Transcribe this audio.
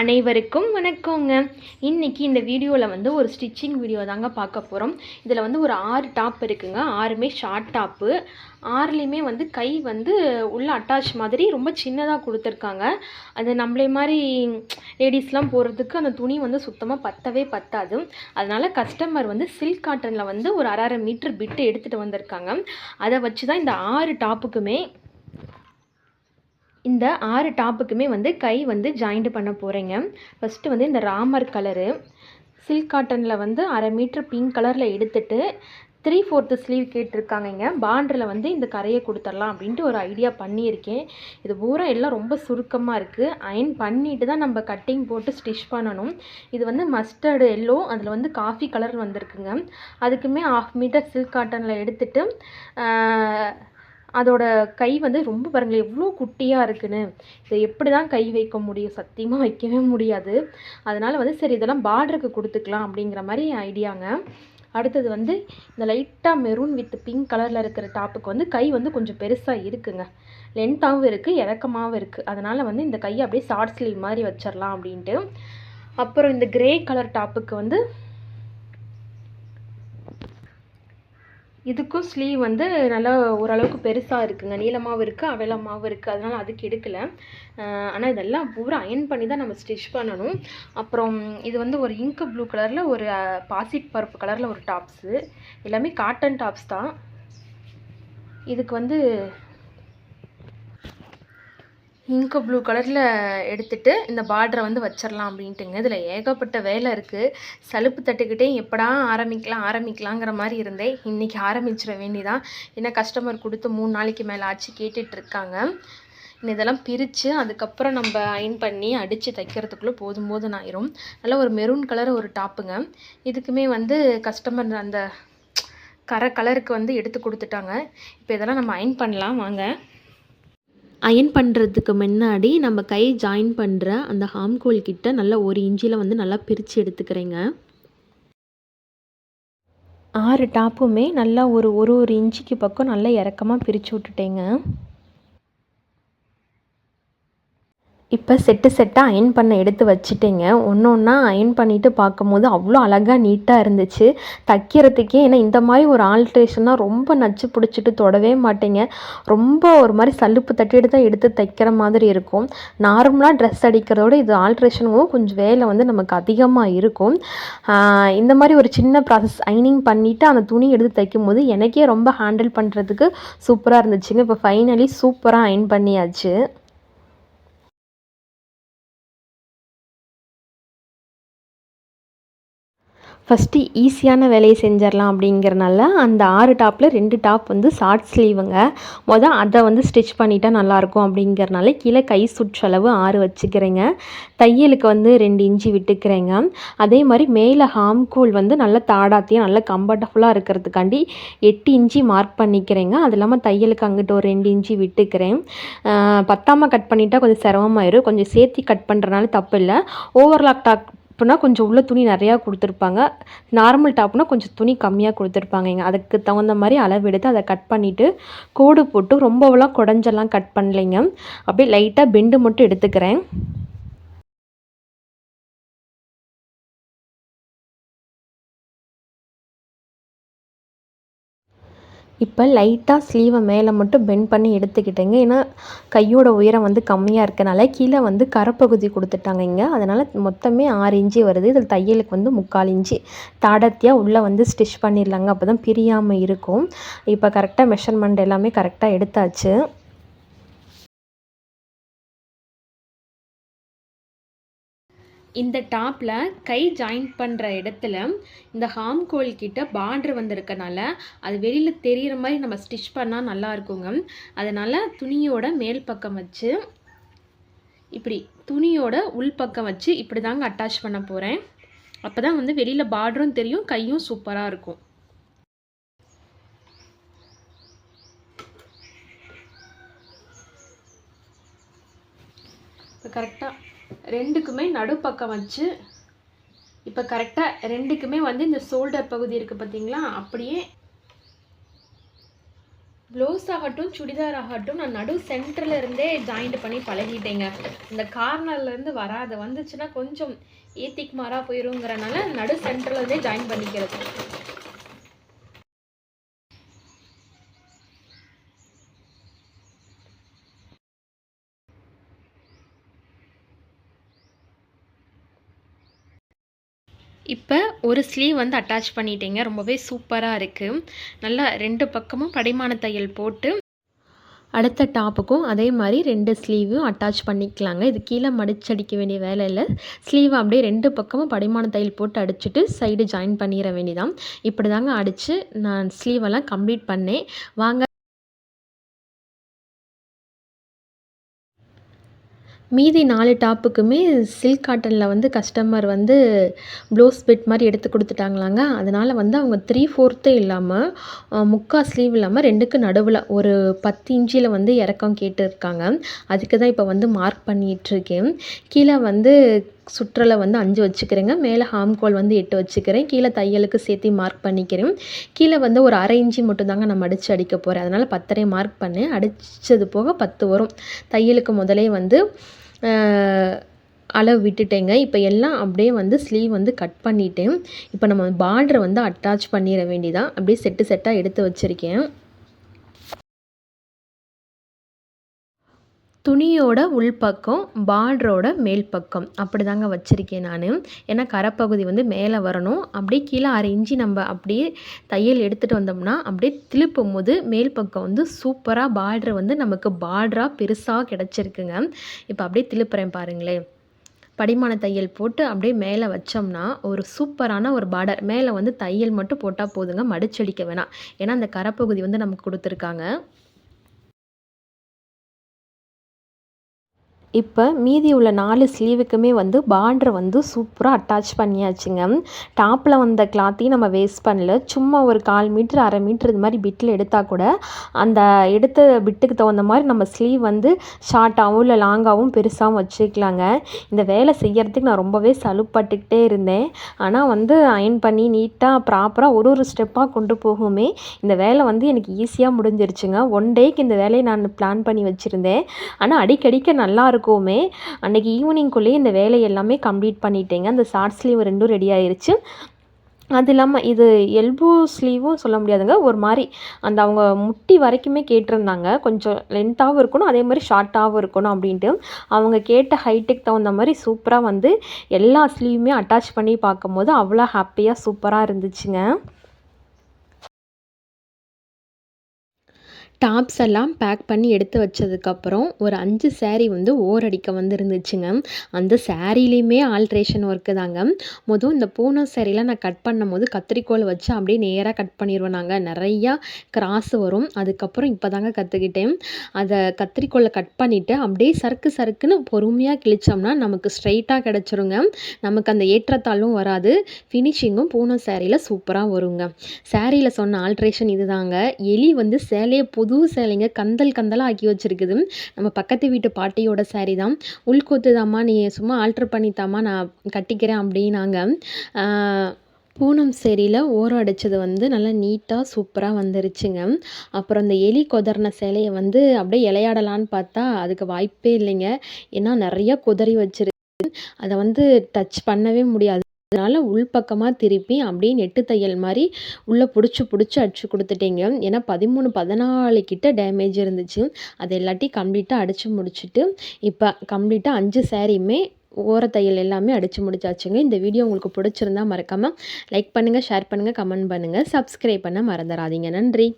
அனைவருக்கும் வணக்கங்க. இன்னைக்கு இந்த வீடியோவில் வந்து ஒரு ஸ்டிச்சிங் வீடியோ தாங்க பார்க்க போகிறோம் இதில் வந்து ஒரு ஆறு டாப் இருக்குங்க. ஆறுமே ஷார்ட் டாப்பு ஆறுலேயுமே வந்து கை வந்து உள்ள அட்டாச் மாதிரி ரொம்ப சின்னதாக கொடுத்துருக்காங்க. அது நம்மளே மாதிரி லேடிஸ்லாம் போகிறதுக்கு அந்த துணி வந்து சுத்தமாக பத்தவே பத்தாது. அதனால் கஸ்டமர் வந்து சில்க் காட்டனில் வந்து ஒரு அரை அரை மீட்ரு பிட்டு எடுத்துகிட்டு வந்திருக்காங்க. அதை வச்சு தான் இந்த ஆறு டாப்புக்குமே இந்த ஆறு டாப்புக்குமே வந்து கை வந்து ஜாயிண்ட் பண்ண போகிறேங்க ஃபஸ்ட்டு வந்து இந்த ராமர் கலரு சில்க் காட்டனில் வந்து அரை மீட்டர் பிங்க் கலரில் எடுத்துட்டு த்ரீ ஃபோர்த்து ஸ்லீவ் கேட்டிருக்காங்கங்க. பாண்டரில் வந்து இந்த கரையை கொடுத்துடலாம் அப்படின்ட்டு ஒரு ஐடியா பண்ணியிருக்கேன். இது பூரா எல்லாம் ரொம்ப சுருக்கமாக இருக்குது அயன் பண்ணிட்டு தான் நம்ம கட்டிங் போட்டு ஸ்டிச் பண்ணணும். இது வந்து மஸ்டர்டு எல்லோ அதில் வந்து காஃபி கலர் வந்திருக்குங்க. அதுக்குமே ஆஃப் மீட்டர் சில்க் காட்டனில் எடுத்துகிட்டு அதோட கை வந்து ரொம்ப பாருங்களேன் எவ்வளோ குட்டியாக இருக்குன்னு. இதை எப்படி தான் கை வைக்க முடியும்? சத்தியமாக வைக்கவே முடியாது. அதனால் வந்து சரி இதெல்லாம் பார்டருக்கு கொடுத்துக்கலாம் அப்படிங்கிற மாதிரி ஐடியாங்க. அடுத்தது வந்து இந்த லைட்டாக மெரூன் வித் பிங்க் கலரில் இருக்கிற டாப்புக்கு வந்து கை வந்து கொஞ்சம் பெருசாக இருக்குங்க. லென்த்தாகவும் இருக்குது இறக்கமாகவும் இருக்குது அதனால் வந்து இந்த கையை அப்படியே ஷார்ட் ஸ்லீவ் மாதிரி வச்சிடலாம் அப்படின்ட்டு. அப்புறம் இந்த கிரே கலர் டாப்புக்கு வந்து இதுக்கும் ஸ்லீவ் வந்து நல்லா ஓரளவுக்கு பெருசாக இருக்குங்க. நீளமாகவும் இருக்குது அவைலமாகவும் இருக்குது அதனால் அதுக்கு எடுக்கலை. ஆனால் இதெல்லாம் பூரா அயன் பண்ணி தான் நம்ம ஸ்டிச் பண்ணணும். அப்புறம் இது வந்து ஒரு இங்கு ப்ளூ கலரில் ஒரு பாசிட் பருப்பு கலரில் ஒரு டாப்ஸு. எல்லாமே காட்டன் டாப்ஸ் தான். இதுக்கு வந்து இங்கு ப்ளூ கலரில் எடுத்துட்டு இந்த பார்டரை வந்து வச்சிடலாம் அப்படின்ட்டுங்க. இதில் ஏகப்பட்ட வேலை இருக்குது சலுப்பு தட்டுக்கிட்டே எப்படா ஆரம்பிக்கலாம் ஆரம்பிக்கலாங்கிற மாதிரி இருந்தேன். இன்றைக்கி ஆரம்பிச்சிட வேண்டிதான். ஏன்னா கஸ்டமர் கொடுத்து மூணு நாளைக்கு மேலே ஆச்சு கேட்டுட்ருக்காங்க. இன்னும் இதெல்லாம் பிரித்து அதுக்கப்புறம் நம்ம அயன் பண்ணி அடித்து தைக்கிறதுக்குள்ளே போதும் போதும் ஆயிரும். நல்ல ஒரு மெரூன் கலர் ஒரு டாப்புங்க. இதுக்குமே வந்து கஸ்டமர் அந்த கரை கலருக்கு வந்து எடுத்து கொடுத்துட்டாங்க. இப்போ இதெல்லாம் நம்ம அயன் பண்ணலாம். வாங்க. அயன் பண்ணுறதுக்கு முன்னாடி நம்ம கை ஜாயின் பண்ணுற அந்த ஹாம்கோல் கிட்ட நல்லா ஒரு இன்ச்சில் வந்து நல்லா பிரித்து எடுத்துக்கிறேங்க. ஆறு டாப்புமே நல்லா ஒரு ஒரு ஒரு இன்ச்சுக்கு பக்கம் நல்லா இறக்கமாக பிரித்து விட்டுட்டேங்க. இப்போ செட்டு செட்டாக அயன் பண்ண எடுத்து வச்சுட்டேங்க. ஒன்று ஒன்றா அயன் பண்ணிவிட்டு பார்க்கும்போது அவ்வளோ அழகாக நீட்டாக இருந்துச்சு. தைக்கிறதுக்கே ஏன்னா இந்த மாதிரி ஒரு ஆல்ட்ரேஷனாக ரொம்ப நச்சு பிடிச்சிட்டு தொடவே மாட்டேங்க. ரொம்ப ஒரு மாதிரி சலுப்பு தட்டிட்டு தான் எடுத்து தைக்கிற மாதிரி இருக்கும். நார்மலாக ட்ரெஸ் அடிக்கிறதோட இது ஆல்ட்ரேஷனும் கொஞ்சம் வேலை வந்து நமக்கு அதிகமாக இருக்கும். இந்த மாதிரி ஒரு சின்ன ப்ராசஸ் அயனிங் பண்ணிவிட்டு அந்த துணி எடுத்து தைக்கும் போது எனக்கே ரொம்ப ஹேண்டில் பண்ணுறதுக்கு சூப்பராக இருந்துச்சுங்க. இப்போ ஃபைனலி சூப்பராக அயன் பண்ணியாச்சு. ஃபஸ்ட்டு ஈஸியான வேலையை செஞ்சிடலாம் அப்படிங்கிறனால அந்த ஆறு டாப்பில் ரெண்டு டாப் வந்து ஷார்ட் ஸ்லீவுங்க மொதல் அதை வந்து ஸ்டிச் பண்ணிட்டா நல்லாயிருக்கும் அப்படிங்கிறனால கீழே கை சுற்றளவு ஆறு வச்சுக்கிறேங்க. தையலுக்கு வந்து ரெண்டு இன்ச்சு விட்டுக்கிறேங்க. அதே மாதிரி மேலே ஹாம்கூல் வந்து நல்லா தாடாத்தையும் நல்லா கம்ஃபர்டபுளாக இருக்கிறதுக்காண்டி எட்டு இன்ச்சு மார்க் பண்ணிக்கிறேங்க. அது இல்லாமல் தையலுக்கு அங்கிட்டு ஒரு ரெண்டு இன்ச்சு விட்டுக்கிறேன். பத்தாமல் கட் பண்ணிட்டா கொஞ்சம் சிரமமாயிரும். கொஞ்சம் சேர்த்து கட் பண்ணுறனால தப்பு இல்லை ஓவர்லாக் டாக் டாப்னா கொஞ்சம் உள்ள துணி நிறையா கொடுத்துருப்பாங்க. நார்மல் டாப்னா கொஞ்சம் துணி கம்மியாக கொடுத்துருப்பாங்க அதுக்கு தகுந்த மாதிரி அளவு எடுத்து அதை கட் பண்ணிவிட்டு கோடு போட்டு ரொம்பவெல்லாம் குடஞ்செல்லாம் கட் பண்ணலைங்க. அப்படியே லைட்டாக பெண்டு மட்டும் எடுத்துக்கிறேன். இப்போ லைட்டாக ஸ்லீவை மேலே மட்டும் பெண்ட் பண்ணி எடுத்துக்கிட்டேங்க. ஏன்னா கையோட உயரம் வந்து கம்மியாக இருக்கனால கீழே வந்து கரப்பகுதி கொடுத்துட்டாங்க இங்கே. அதனால் மொத்தமே ஆறு இன்ச்சு வருது. இதில் தையலுக்கு வந்து முக்கால் இன்ச்சு. தாடத்தியாக உள்ளே வந்து ஸ்டிச் பண்ணிடலாங்க. அப்போ தான் பிரியாமல் இருக்கும். இப்போ கரெக்டாக மெஷர்மெண்ட் எல்லாமே கரெக்டாக எடுத்தாச்சு. இந்த டாப்பில் கை ஜாயின் பண்ணுற இடத்துல இந்த ஹாம் கோல் கிட்ட பார்ட்ரு வந்திருக்கனால அது வெளியில் தெரிகிற மாதிரி நம்ம ஸ்டிச் பண்ணால் நல்லா இருக்குங்க. அதனால் துணியோட மேல் பக்கம் வச்சு இப்படி துணியோட உள் பக்கம் வச்சு இப்படி தாங்க அட்டாச் பண்ண போகிறேன் அப்போ தான் வந்து வெளியில் பார்டரும் தெரியும் கையும் சூப்பராக இருக்கும். இப்போ கரெக்டாக ரெண்டுக்குமே நடுப்பக்கம் வச்சு இப்போ கரெக்டாக ரெண்டுக்குமே வந்து இந்த ஷோல்டர் பகுதி இருக்குது பார்த்தீங்களா அப்படியே ப்ளவுஸ் ஆகட்டும் சுடிதார் ஆகட்டும் நான் நடு சென்டரில் இருந்தே ஜாயிண்ட் பண்ணி பழகிட்டேங்க. இந்த கார்னர்லேருந்து வராது. வந்துச்சுன்னா கொஞ்சம் ஏத்திக்கு மாறாக போயிருங்கிறனால நடு சென்டர்லேருந்தே ஜாயின் பண்ணிக்கிறது. இப்போ ஒரு ஸ்லீவ் வந்து அட்டாச் பண்ணிட்டீங்க. ரொம்பவே சூப்பராக இருக்குது நல்லா ரெண்டு பக்கமும் படிமான தையல் போட்டு அடுத்த டாப்புக்கும் அதே மாதிரி ரெண்டு ஸ்லீவும் அட்டாச் பண்ணிக்கலாங்க. இது கீழே மடிச்சடிக்க வேண்டிய வேலை இல்லை. ஸ்லீவை அப்படியே ரெண்டு பக்கமும் படிமான தையல் போட்டு அடிச்சுட்டு சைடு ஜாயின் பண்ணிட வேண்டியதான் இப்படி தாங்க அடித்து நான் ஸ்லீவெல்லாம் கம்ப்ளீட் பண்ணேன். வாங்க மீதி நாலு டாப்புக்குமே சில்க் காட்டனில் வந்து கஸ்டமர் வந்து ப்ளவுஸ் பிட் மாதிரி எடுத்து கொடுத்துட்டாங்களாங்க. அதனால் வந்து அவங்க த்ரீ ஃபோர்த்து இல்லாமல் முக்கால் ஸ்லீவ் இல்லாமல் ரெண்டுக்கு நடுவில் ஒரு பத்து இன்ச்சில் வந்து இறக்கம் கேட்டுருக்காங்க. அதுக்கு தான் இப்போ வந்து மார்க் பண்ணிகிட்ருக்கேன் கீழே வந்து சுற்றலை வந்து அஞ்சு வச்சுக்கிறேங்க. மேலே ஹாம்கோல் வந்து எட்டு வச்சுக்கிறேன். கீழே தையலுக்கு சேர்த்து மார்க் பண்ணிக்கிறேன். கீழே வந்து ஒரு அரை இஞ்சி மட்டும்தாங்க நம்ம அடித்து அடிக்க போகிறேன் அதனால் பத்தரை மார்க் பண்ணேன். அடித்தது போக பத்து வரும். தையலுக்கு முதலே வந்து அளவு விட்டுட்டேங்க. இப்போ எல்லாம் அப்படியே வந்து ஸ்லீவ் வந்து கட் பண்ணிவிட்டேன் இப்போ நம்ம பார்டரை வந்து அட்டாச் பண்ணிட வேண்டியதான் அப்படியே செட்டு செட்டாக எடுத்து வச்சுருக்கேன். துணியோட உள்பக்கம் பார்டரோட மேல் பக்கம் அப்படி தாங்க வச்சுருக்கேன் நான். ஏன்னா கரைப்பகுதி வந்து மேலே வரணும். அப்படியே கீழே அரை இஞ்சி நம்ம அப்படியே தையல் எடுத்துகிட்டு வந்தோம்னா அப்படியே திருப்பும் போது மேல் பக்கம் வந்து சூப்பராக பார்டர் வந்து நமக்கு பார்டராக பெருசாக கிடச்சிருக்குங்க. இப்போ அப்படியே திருப்புறேன் பாருங்களேன். படிமான தையல் போட்டு அப்படியே மேலே வச்சோம்னா ஒரு சூப்பரான ஒரு பார்டர். மேலே வந்து தையல் மட்டும் போட்டால் போதுங்க. மடிச்சடிக்க வேணாம். ஏன்னா அந்த கரைப்பகுதி வந்து நமக்கு கொடுத்துருக்காங்க. இப்போ மீதி உள்ள நாலு ஸ்லீவுக்குமே வந்து பார்ட்ரு வந்து சூப்பராக அட்டாச் பண்ணியாச்சுங்க. டாப்பில் வந்த கிளாத்தையும் நம்ம வேஸ்ட் பண்ணல. சும்மா ஒரு கால் மீட்ரு அரை மீட்ரு இது மாதிரி பிட்டில் எடுத்தால் கூட அந்த எடுத்த பிட்டுக்கு தகுந்த மாதிரி நம்ம ஸ்லீவ் வந்து ஷார்ட்டாகவும் இல்லை லாங்காகவும் பெருசாகவும் வச்சுக்கலாங்க. இந்த வேலை செய்யறதுக்கு நான் ரொம்பவே சலுப்பட்டுக்கிட்டே இருந்தேன். ஆனால் வந்து அயன் பண்ணி நீட்டாக ப்ராப்பராக ஒரு ஒரு ஸ்டெப்பாக கொண்டு போகுமே இந்த வேலை வந்து எனக்கு ஈஸியாக முடிஞ்சிருச்சுங்க. ஒன் டேக்கு இந்த வேலையை நான் பிளான் பண்ணி வச்சுருந்தேன். ஆனால் அடிக்கடிக்க நல்லா இருக்கும் இருக்கோமே அன்றைக்கி ஈவினிங்குள்ளேயே இந்த வேலையை எல்லாமே கம்ப்ளீட் பண்ணிட்டேங்க. அந்த ஷார்ட் ஸ்லீவ் ரெண்டும் ரெடி ஆயிருச்சு. அது இல்லாமல் இது எல்போ ஸ்லீவும் சொல்ல முடியாதுங்க. ஒரு மாதிரி அந்த அவங்க முட்டி வரைக்குமே கேட்டிருந்தாங்க. கொஞ்சம் லென்த்தாகவும் இருக்கணும் அதே மாதிரி ஷார்ட்டாகவும் இருக்கணும் அப்படின்ட்டு. அவங்க கேட்ட ஹைட்டுக்கு தகுந்த மாதிரி சூப்பராக வந்து எல்லா ஸ்லீவுமே அட்டாச் பண்ணி பார்க்கும்போது அவ்வளோ ஹாப்பியாக சூப்பராக இருந்துச்சுங்க. டாப்ஸ் எல்லாம் பேக் பண்ணி எடுத்து வச்சதுக்கப்புறம் ஒரு அஞ்சு சேரீ வந்து ஓரடிக்க வந்துருந்துச்சுங்க. அந்த சேரீலேயுமே ஆல்ட்ரேஷன் ஒர்க்கு தாங்க. மொதல் இந்த பூனம் சேரீலாம் நான் கட் பண்ணும் போது கத்திரிக்கோல் வச்சு அப்படியே நேராக கட் பண்ணிடுவேன் நாங்கள் நிறையா கிராஸ் வரும். அதுக்கப்புறம் இப்போ தாங்க கற்றுக்கிட்டேன் அதை கத்திரிக்கோலை கட் பண்ணிவிட்டு அப்படியே சறுக்கு சறுக்குன்னு பொறுமையாக கிழிச்சோம்னா நமக்கு ஸ்ட்ரைட்டாக கிடச்சிருங்க. நமக்கு அந்த ஏற்றத்தாலும் வராது. ஃபினிஷிங்கும் பூனம் சேரீயில் சூப்பராக வருங்க. சேரீயில் சொன்ன ஆல்ட்ரேஷன் இது தாங்க எலி வந்து சேலையை புது புது சேலைங்க கந்தல் கந்தலாக ஆக்கி வச்சுருக்குது. நம்ம பக்கத்து வீட்டு பாட்டியோட சேரீ தான். உள்கொத்துதாம்மா நீ சும்மா ஆல்ட்ரு பண்ணித்தாம்மா நான் கட்டிக்கிறேன் அப்படின்னாங்க. பூனம் சேரீயில் ஓரம் அடித்தது வந்து நல்லா நீட்டாக சூப்பராக வந்துருச்சுங்க. அப்புறம் இந்த எலி கொதறின சேலையை வந்து அப்படியே இலையாடலான்னு பார்த்தா அதுக்கு வாய்ப்பே இல்லைங்க. ஏன்னா நிறையா குதறி வச்சிருக்கு. அதை வந்து டச் பண்ணவே முடியாது. அதனால் உள்பக்கமாக திருப்பி அப்படியே நெட்டு தையல் மாதிரி உள்ளே பிடிச்சி பிடிச்சி அடிச்சு கொடுத்துட்டீங்க. ஏன்னா பதிமூணு பதினாலு கிட்ட டேமேஜ் இருந்துச்சு. அது எல்லாத்தையும் கம்ப்ளீட்டாக அடித்து முடிச்சுட்டு இப்போ கம்ப்ளீட்டாக அஞ்சு சேரீயுமே ஓரத்தையல் எல்லாமே அடித்து முடிச்சாச்சுங்க. இந்த வீடியோ உங்களுக்கு பிடிச்சிருந்தா மறக்காமல் லைக் பண்ணுங்கள் ஷேர் பண்ணுங்கள் கமெண்ட் பண்ணுங்கள் சப்ஸ்கிரைப் பண்ண மறந்துடாதீங்க. நன்றி.